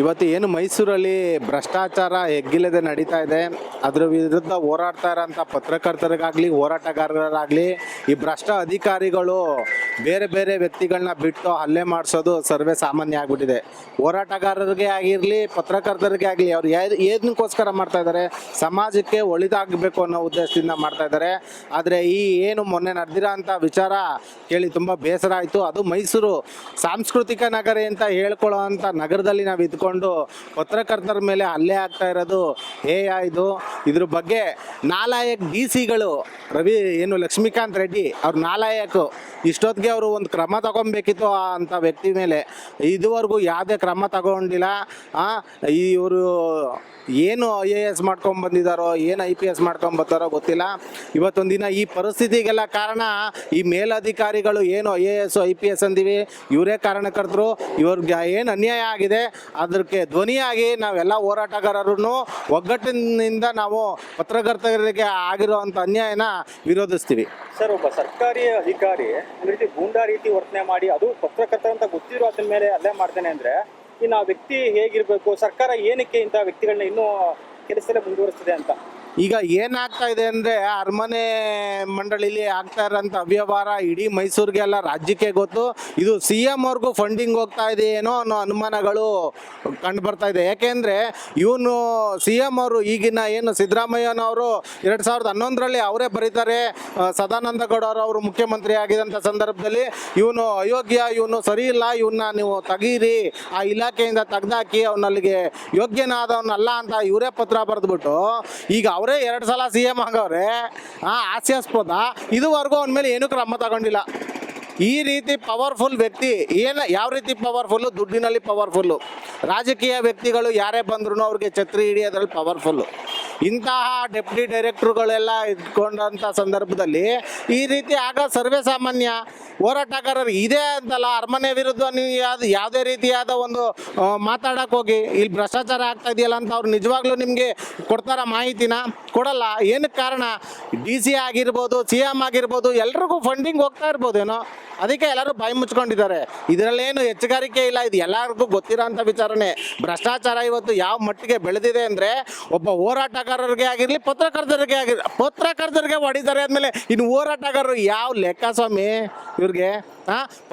ಇವತ್ತು ಏನು ಮೈಸೂರಲ್ಲಿ ಭ್ರಷ್ಟಾಚಾರ ಹೆಗ್ಗಿಲ್ಲದೆ ನಡೀತಾ ಇದೆ, ಅದ್ರ ವಿರುದ್ಧ ಹೋರಾಡ್ತಾ ಇರೋಂಥ ಪತ್ರಕರ್ತರಿಗಾಗಲಿ, ಹೋರಾಟಗಾರರಾಗಲಿ, ಈ ಭ್ರಷ್ಟ ಅಧಿಕಾರಿಗಳು ಬೇರೆ ಬೇರೆ ವ್ಯಕ್ತಿಗಳನ್ನ ಬಿಟ್ಟು ಹಲ್ಲೆ ಮಾಡಿಸೋದು ಸರ್ವೇ ಸಾಮಾನ್ಯ ಆಗ್ಬಿಟ್ಟಿದೆ. ಹೋರಾಟಗಾರರಿಗೆ ಆಗಿರಲಿ, ಪತ್ರಕರ್ತರಿಗೆ ಆಗಲಿ, ಅವ್ರು ಏನಕ್ಕೋಸ್ಕರ ಮಾಡ್ತಾ ಇದ್ದಾರೆ, ಸಮಾಜಕ್ಕೆ ಒಳಿತಾಗಬೇಕು ಅನ್ನೋ ಉದ್ದೇಶದಿಂದ ಮಾಡ್ತಾ ಇದ್ದಾರೆ. ಆದರೆ ಈ ಏನು ಮೊನ್ನೆ ನಡೆದಿರೋ ಅಂಥ ವಿಚಾರ ಕೇಳಿ ತುಂಬ ಬೇಸರ ಆಯಿತು. ಅದು ಮೈಸೂರು ಸಾಂಸ್ಕೃತಿಕ ನಗರ ಅಂತ ಹೇಳ್ಕೊಳ್ಳೋ ಅಂಥ ನಗರದಲ್ಲಿ ನಾವು ಇದ್ಕೊಂಡು ಪತ್ರಕರ್ತರ ಮೇಲೆ ಹಲ್ಲೆ ಆಗ್ತಾ ಇರೋದು ಹೇ ಇದು. ಇದ್ರ ಬಗ್ಗೆ ನಾಲಾಯಕ್ ಡಿ ಸಿಗಳು ರವಿ, ಏನು ಲಕ್ಷ್ಮೀಕಾಂತ್ ರೆಡ್ಡಿ ಅವ್ರ ನಾಲಾಯಕ್ ಇಷ್ಟೊತ್ತಿಗೆ ಅವರು ಒಂದು ಕ್ರಮ ತಗೊಬೇಕಿತ್ತು ಅಂತ ವ್ಯಕ್ತಿ ಮೇಲೆ. ಇದುವರೆಗೂ ಯಾವುದೇ ಕ್ರಮ ತಗೊಂಡಿಲ್ಲ. ಇವರು ಏನು ಐ ಎ ಎಸ್ ಮಾಡ್ಕೊಂಬಂದಿದ್ದಾರೋ ಏನು ಐ ಪಿ ಎಸ್ ಮಾಡ್ಕೊಂಡ್ ಗೊತ್ತಿಲ್ಲ. ಇವತ್ತೊಂದು ದಿನ ಈ ಪರಿಸ್ಥಿತಿಗೆಲ್ಲ ಕಾರಣ ಈ ಮೇಲಧಿಕಾರಿಗಳು ಏನು I A S, I P S ಅಂದಿವಿ. ಇವರೇ ಕಾರಣಕರ್ತರು. ಇವ್ರಿಗೆ ಏನು ಅನ್ಯಾಯ ಆಗಿದೆ, ಅದಕ್ಕೆ ಧ್ವನಿಯಾಗಿ ನಾವೆಲ್ಲ ಹೋರಾಟಗಾರರನ್ನು ಒಗ್ಗಟ್ಟಿನಿಂದ ನಾವು ಪತ್ರಕರ್ತರಿಗೆ ಆಗಿರುವಂಥ ಅನ್ಯಾಯನ ವಿರೋಧಿಸ್ತೀವಿ. ಸರ್, ಒಬ್ಬ ಸರ್ಕಾರಿ ಅಧಿಕಾರಿ ಒಂದ್ ರೀತಿ ಗೂಂಡಾ ರೀತಿ ವರ್ತನೆ ಮಾಡಿ, ಅದು ಪತ್ರಕರ್ತ ಅಂತ ಗೊತ್ತಿರೋ ಅದ್ರ ಮೇಲೆ ಅಲ್ಲೇ ಮಾಡ್ತೇನೆ ಅಂದ್ರೆ, ಇನ್ನು ಆ ವ್ಯಕ್ತಿ ಹೇಗಿರ್ಬೇಕು, ಸರ್ಕಾರ ಏನಕ್ಕೆ ಇಂಥ ವ್ಯಕ್ತಿಗಳನ್ನ ಇನ್ನೂ ಕೆಲಸದಲ್ಲೇ ಮುಂದುವರಿಸ್ತಿದೆ ಅಂತ? ಈಗ ಏನಾಗ್ತಾ ಇದೆ ಅಂದ್ರೆ ಅರಮನೆ ಮಂಡಳಿಲಿ ಆಗ್ತಾ ಇರೋಂಥ ಅವ್ಯವಹಾರ ಇಡೀ ಮೈಸೂರಿಗೆಲ್ಲ ರಾಜ್ಯಕ್ಕೆ ಗೊತ್ತು. ಇದು ಸಿ ಎಂ ಅವ್ರಿಗೂ ಫಂಡಿಂಗ್ ಹೋಗ್ತಾ ಇದೆ ಏನೋ ಅನ್ನೋ ಅನುಮಾನಗಳು ಕಂಡು ಬರ್ತಾ ಇದೆ. ಯಾಕೆಂದ್ರೆ ಇವನು ಸಿ ಎಂ ಅವರು ಈಗಿನ ಏನು ಸಿದ್ದರಾಮಯ್ಯನವರು ಎರಡು ಸಾವಿರದ ಹನ್ನೊಂದರಲ್ಲಿ ಅವರೇ ಬರೀತಾರೆ. ಸದಾನಂದ ಗೌಡ ಅವರು ಮುಖ್ಯಮಂತ್ರಿ ಆಗಿದಂಥ ಸಂದರ್ಭದಲ್ಲಿ ಇವನು ಅಯೋಗ್ಯ, ಇವನು ಸರಿ ಇಲ್ಲ ಇವನ್ನ ನೀವು ತೆಗೀರಿ, ಆ ಇಲಾಖೆಯಿಂದ ತೆಗ್ದಾಕಿ ಅವನಲ್ಲಿಗೆ ಯೋಗ್ಯನಾದವನಲ್ಲ ಅಂತ ಇವರೇ ಪತ್ರ ಬರೆದ್ಬಿಟ್ಟು ಈಗ ಅವರೇ ಎರಡು ಸಲ ಸಿ ಎಂ ಆಗವ್ರೆ. ಆ, ಹಾಸ್ಯಾಸ್ಪದ. ಇದುವರೆಗೂ ಅವನ ಮೇಲೆ ಏನೂ ಕ್ರಮ ತಗೊಂಡಿಲ್ಲ. ಈ ರೀತಿ ಪವರ್ಫುಲ್ ವ್ಯಕ್ತಿ, ಏನು, ಯಾವ ರೀತಿ ಪವರ್ಫುಲ್ಲು ದುಡ್ಡಿನಲ್ಲಿ ಪವರ್ಫುಲ್ಲು ರಾಜಕೀಯ ವ್ಯಕ್ತಿಗಳು ಯಾರೇ ಬಂದ್ರೂ ಅವ್ರಿಗೆ ಛತ್ರಿ ಹಿಡಿಯೋದ್ರಲ್ಲಿ ಪವರ್ಫುಲ್ಲು ಇಂತಹ ಡೆಪ್ಟಿ ಡೈರೆಕ್ಟರ್ಗಳೆಲ್ಲ ಇಟ್ಕೊಂಡಂಥ ಸಂದರ್ಭದಲ್ಲಿ ಈ ರೀತಿ ಆಗ ಸರ್ವೆ ಸಾಮಾನ್ಯ ಹೋರಾಟಗಾರರು ಇದೆ ಅಂತಲ್ಲ, ಅರಮನೆ ವಿರುದ್ಧ ನೀವು ಯಾವ್ದು ಯಾವುದೇ ರೀತಿಯಾದ ಒಂದು ಮಾತಾಡಕ್ಕೆ ಹೋಗಿ. ಇಲ್ಲಿ ಭ್ರಷ್ಟಾಚಾರ ಆಗ್ತಾ ಇದೆಯಲ್ಲ ಅಂತ ಅವ್ರು ನಿಜವಾಗ್ಲೂ ನಿಮಗೆ ಕೊಡ್ತಾರ ಮಾಹಿತಿನ? ಕೊಡಲ್ಲ. ಏನಕ್ಕೆ ಕಾರಣ? ಡಿ ಸಿ ಆಗಿರ್ಬೋದು, ಸಿ ಎಂ ಆಗಿರ್ಬೋದು, ಎಲ್ರಿಗೂ ಫಂಡಿಂಗ್ ಹೋಗ್ತಾ ಇರ್ಬೋದೇನೋ? ಅದಕ್ಕೆ ಎಲ್ಲರೂ ಬಾಯಿ ಮುಚ್ಕೊಂಡಿದ್ದಾರೆ. ಇದರಲ್ಲೇನು ಹೆಚ್ಚುಗಾರಿಕೆ ಇಲ್ಲ, ಇದು ಎಲ್ಲರಿಗೂ ಗೊತ್ತಿರೋ ವಿಚಾರನೆ ಭ್ರಷ್ಟಾಚಾರ ಇವತ್ತು ಯಾವ ಮಟ್ಟಿಗೆ ಬೆಳೆದಿದೆ ಅಂದರೆ ಒಬ್ಬ ಹೋರಾಟಗಾರರಿಗೆ ಆಗಿರಲಿ, ಪತ್ರಕರ್ತರಿಗೆ ಆಗಿರಲಿ ಪತ್ರಕರ್ತರಿಗೆ ಹೊಡಿದ್ದಾರೆ ಆದಮೇಲೆ ಇನ್ನು ಹೋರಾಟಗಾರರು ಯಾವ ಲೆಕ್ಕ ಸ್ವಾಮಿ ಇವ್ರಿಗೆ?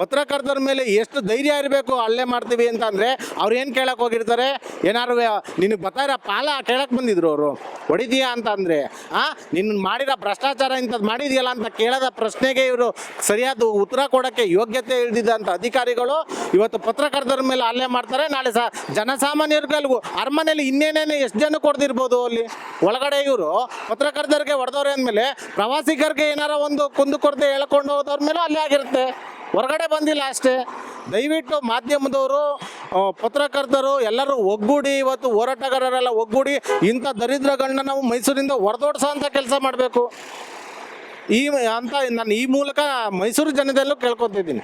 ಪತ್ರಕರ್ತರ ಮೇಲೆ ಎಷ್ಟು ಧೈರ್ಯ ಇರಬೇಕು, ಅಲ್ಲೇ ಮಾಡ್ತೀವಿ ಅಂತ ಅಂದರೆ ಅವ್ರು ಏನು ಕೇಳಕ್ಕೆ ಹೋಗಿರ್ತಾರೆ? ಏನಾರು ನಿನಗೆ ಬತ್ತಾರ ಪಾಲ ಕೇಳಕ್ಕೆ ಬಂದಿದ್ರು ಅವರು. ಹೊಡಿದೀಯಾ ಅಂತ ಅಂದರೆ ನಿನ್ನ ಮಾಡಿರೋ ಭ್ರಷ್ಟಾಚಾರ ಇಂಥದ್ದು ಮಾಡಿದೆಯಲ್ಲ ಅಂತ ಕೇಳದ ಪ್ರಶ್ನೆಗೆ ಇವರು ಸರಿಯಾದ ಉತ್ತರ ಕೊಡೋಕ್ಕೆ ಯೋಗ್ಯತೆ ಇಳಿದಿದ್ದಂಥ ಅಧಿಕಾರಿಗಳು ಇವತ್ತು ಪತ್ರಕರ್ತರ ಮೇಲೆ ಅಲ್ಲೇ ಮಾಡ್ತಾರೆ. ನಾಳೆ ಸಹ ಜನಸಾಮಾನ್ಯರಿಗೂ ಅರಮನೆಯಲ್ಲಿ ಇನ್ನೇನೇನು ಎಷ್ಟು ಜನ ಕೊಡ್ದಿರ್ಬೋದು ಅಲ್ಲಿ? ಒಳಗಡೆ ಇವರು ಪತ್ರಕರ್ತರಿಗೆ ಹೊಡೆದವ್ರೆ ಅಂದಮೇಲೆ ಪ್ರವಾಸಿಗರಿಗೆ ಏನಾರ ಒಂದು ಕುಂದು ಕೊರತೆ ಹೇಳ್ಕೊಂಡು ಹೋದವ್ರ ಮೇಲೆ ಅಲ್ಲೇ ಆಗಿರುತ್ತೆ. ಹೊರಗಡೆ ಬಂದಿಲ್ಲ ಅಷ್ಟೇ. ದಯವಿಟ್ಟು ಮಾಧ್ಯಮದವರು ಪತ್ರಕರ್ತರು ಎಲ್ಲರೂ ಒಗ್ಗೂಡಿ ಇವತ್ತು ಹೋರಾಟಗಾರರೆಲ್ಲ ಒಗ್ಗೂಡಿ ಇಂಥ ದರಿದ್ರಗಳನ್ನ ನಾವು ಮೈಸೂರಿಂದ ಹೊರದೋಡ್ಸೋ ಅಂತ ಕೆಲಸ ಮಾಡಬೇಕು. ಈ, ಅಂತ ನಾನು ಈ ಮೂಲಕ ಮೈಸೂರು ಜನದಲ್ಲೂ ಕೇಳ್ಕೊತಿದ್ದೀನಿ.